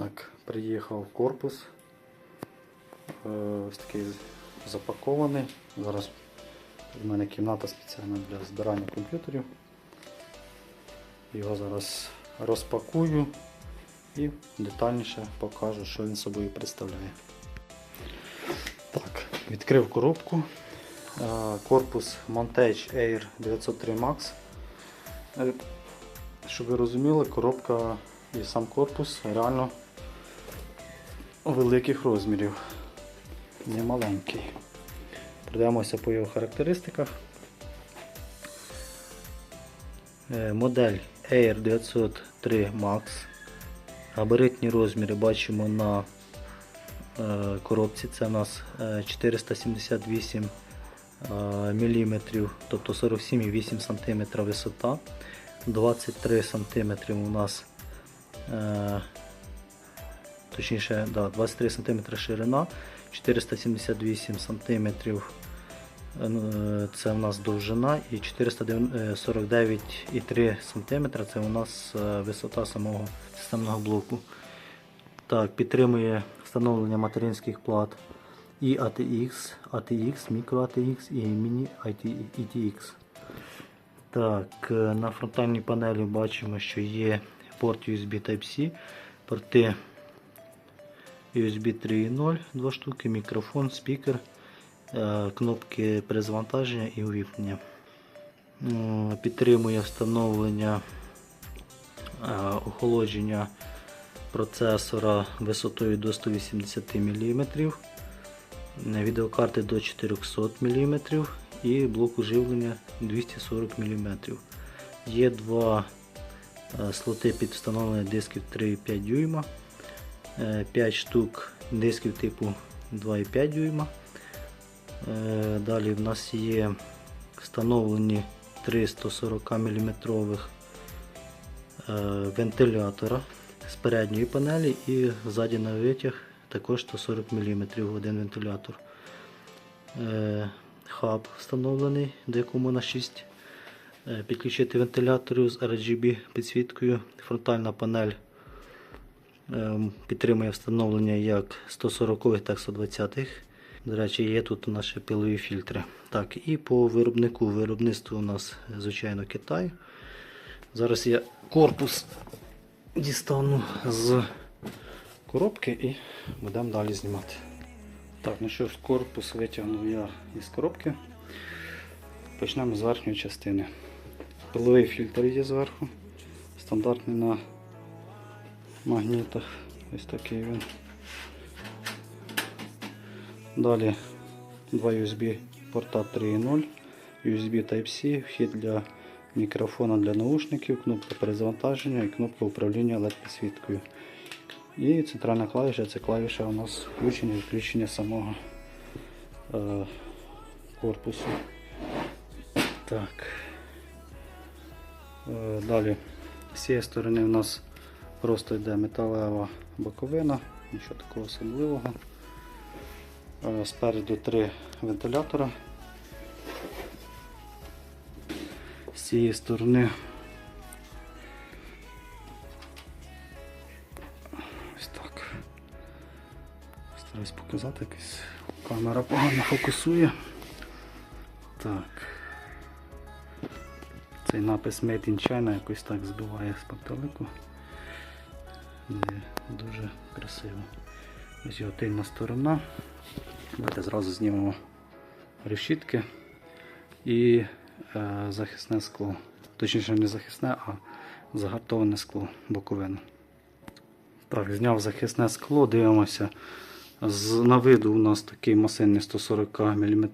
Так, приїхав корпус. Е, Ось такий запакований. Зараз в мене кімната спеціальна для збирання комп'ютерів. Його зараз розпакую і детальніше покажу, що він собою представляє. Так, відкрив коробку. Е, Корпус Montage Air 903 Max. Е, Щоб ви розуміли, коробка і сам корпус реально великих розмірів, не маленький. Пройдемося по його характеристиках. Е, Модель Air 903 Max. Габаритні розміри бачимо на е, коробці. Це у нас е, 478 мм, тобто 47,8 см висота, 23 см у нас е, точніше, да, 23 см ширина, 478 см це у нас довжина і 449,3 см це у нас е, висота самого системного блоку. Так, підтримує встановлення материнських плат і ATX, ATX, Micro ATX і Mini ATX. Так, е, на фронтальній панелі бачимо, що є порт USB Type-C, порти USB 3.0, два штуки, мікрофон, спікер, е, кнопки перезавантаження і увімкнення. Підтримує встановлення е, охолодження процесора висотою до 180 мм, відеокарти до 400 мм і блоку живлення 240 мм. Є два е, слоти під встановлення дисків 3,5 дюйма, 5 штук дисків типу 2,5 дюйма. Е, Далі в нас є встановлені 3 140 мм вентилятора з передньої панелі і ззаді на витяг також 140 мм один вентилятор. Е, Хаб встановлений, до якому на 6 е, підключити вентиляторів з RGB підсвіткою. Фронтальна панель е, підтримує встановлення як 140 так і 120 До речі, є тут ще пилові фільтри. Так, і по виробнику виробництво у нас, звичайно, Китай. Зараз я корпус дістану з коробки і будемо далі знімати. Так, ну що ж, корпус витягнув я із коробки. Почнемо з верхньої частини. Пиловий фільтр є зверху, стандартний на магнітах. Ось такий він. Далі два USB порта 3.0, USB Type-C, вхід для мікрофона для наушників, кнопка перезавантаження і кнопка управління LED підсвіткою. І центральна клавіша це клавіша у нас включення і відключення самого е, корпусу. Так. Е, далі з цієї сторони у нас просто йде металева боковина, нічого такого особливого. Спереду три вентилятора. З цієї сторони ось так. Стараюсь показати, якась камера погано фокусує. Так. Цей напис Made in China якось так збиває з пантелику. Не Дуже красиво. Ось його тильна сторона. Давайте зразу знімемо решітки і е, захисне скло. Точніше не захисне, а загартоване скло боковину. Так, зняв захисне скло, дивимося. З, на виду у нас такий масивний 140 мм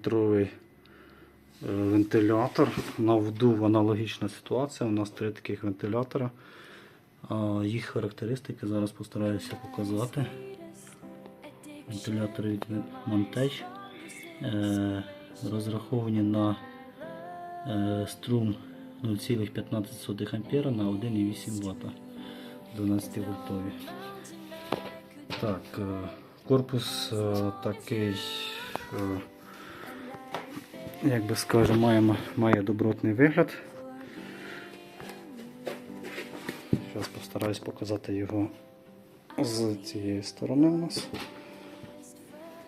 вентилятор. На вдув аналогічна ситуація. У нас три таких вентилятора. Їх характеристики зараз постараюся показати. Вентилятори від Montage е, розраховані на е, струм 0,15 А на 1,8 Вт 12 вольтові. Так, е, корпус такий, як би скажемо, має добротний вигляд. Постараюсь показати його з цієї сторони у нас.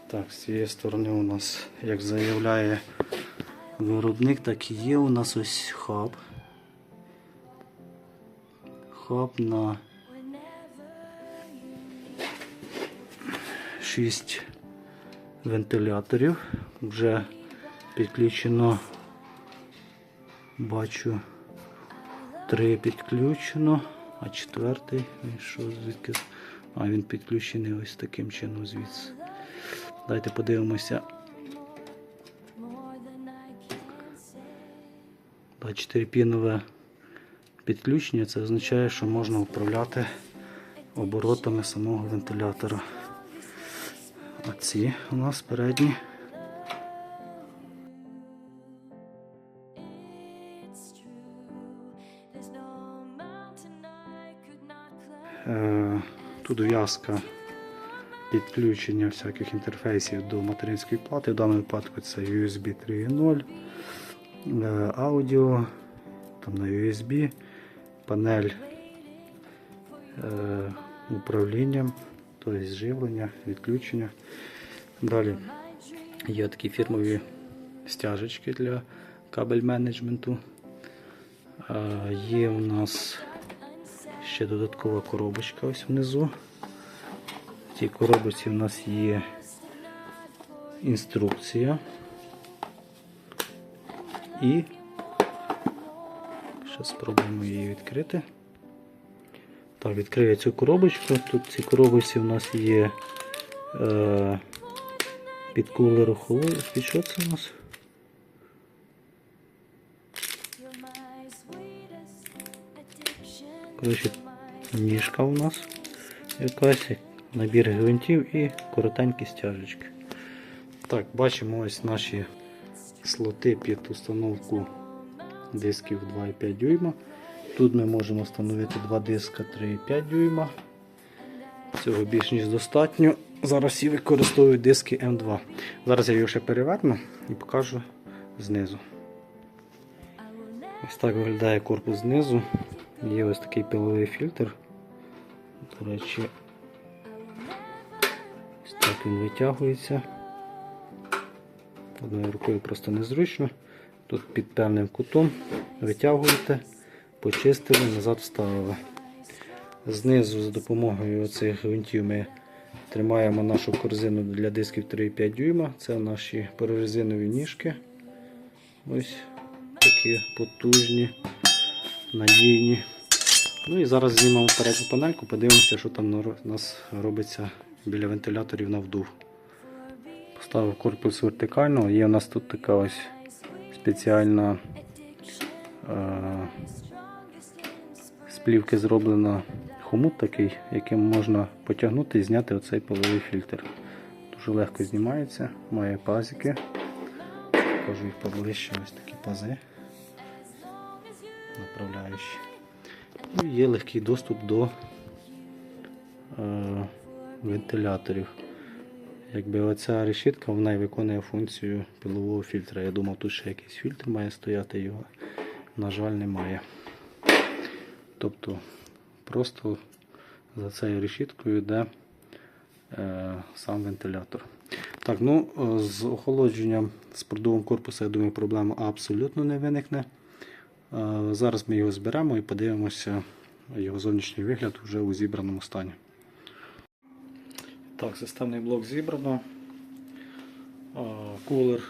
Так, з цієї сторони у нас, як заявляє виробник, так і є у нас ось хаб. Хаб на 6 вентиляторів. Вже підключено, бачу, три підключено, а четвертий, що звідки? А він підключений ось таким чином звідси. Давайте подивимося. Да, 4-пінове підключення, це означає, що можна управляти оборотами самого вентилятора. А ці у нас передні. Тут в'язка підключення всяких інтерфейсів до материнської плати. В даному випадку це USB 3.0, е, аудіо, там на USB, панель е, управлінням, тобто живлення, відключення. Далі є такі фірмові стяжечки для кабель менеджменту. Е, Є у нас ще додаткова коробочка ось внизу. В цій коробочці у нас є інструкція. І ще спробуємо її відкрити. Так, відкрию цю коробочку. Тут в цій коробочці у нас є е, під кулер охолодження. Що це у нас? Коротше, ніжка у нас якась, набір гвинтів і коротенькі стяжечки. Так, бачимо ось наші слоти під установку дисків 2,5 дюйма. Тут ми можемо встановити два диска 3,5 дюйма. Цього більш ніж достатньо. Зараз всі використовують диски М2. Зараз я його ще переверну і покажу знизу. Ось так виглядає корпус знизу. Є ось такий пиловий фільтр. До речі, ось так він витягується. Одною рукою просто незручно. Тут під певним кутом витягуєте, почистили, назад вставили. Знизу за допомогою цих гвинтів ми тримаємо нашу корзину для дисків 3,5 дюйма. Це наші прорезинові ніжки. Ось такі потужні, надійні. Ну і зараз знімемо передню панельку, подивимося, що там у нас робиться біля вентиляторів на вдув. Поставив корпус вертикально, є у нас тут така ось спеціальна е, з плівки зроблена хомут такий, яким можна потягнути і зняти оцей пиловий фільтр. Дуже легко знімається, має пазики. Покажу їх поближче, ось такі пази направляючі. І є легкий доступ до е, вентиляторів. Якби оця решітка вона виконує функцію пилового фільтра. Я думав, тут ще якийсь фільтр має стояти, його, на жаль, немає. Тобто просто за цією решіткою йде е, сам вентилятор. Так, ну е, з охолодженням з корпусу, я думаю, проблема абсолютно не виникне. Зараз ми його зберемо і подивимося його зовнішній вигляд вже у зібраному стані. Так, системний блок зібрано. Кулер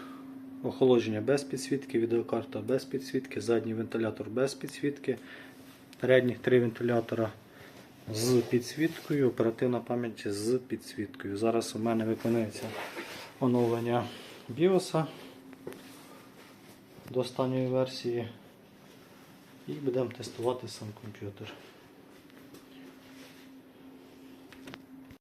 охолодження без підсвітки, відеокарта без підсвітки, задній вентилятор без підсвітки, передніх три вентилятора з підсвіткою, оперативна пам'ять з підсвіткою. Зараз у мене виконується оновлення BIOS до останньої версії і будемо тестувати сам комп'ютер.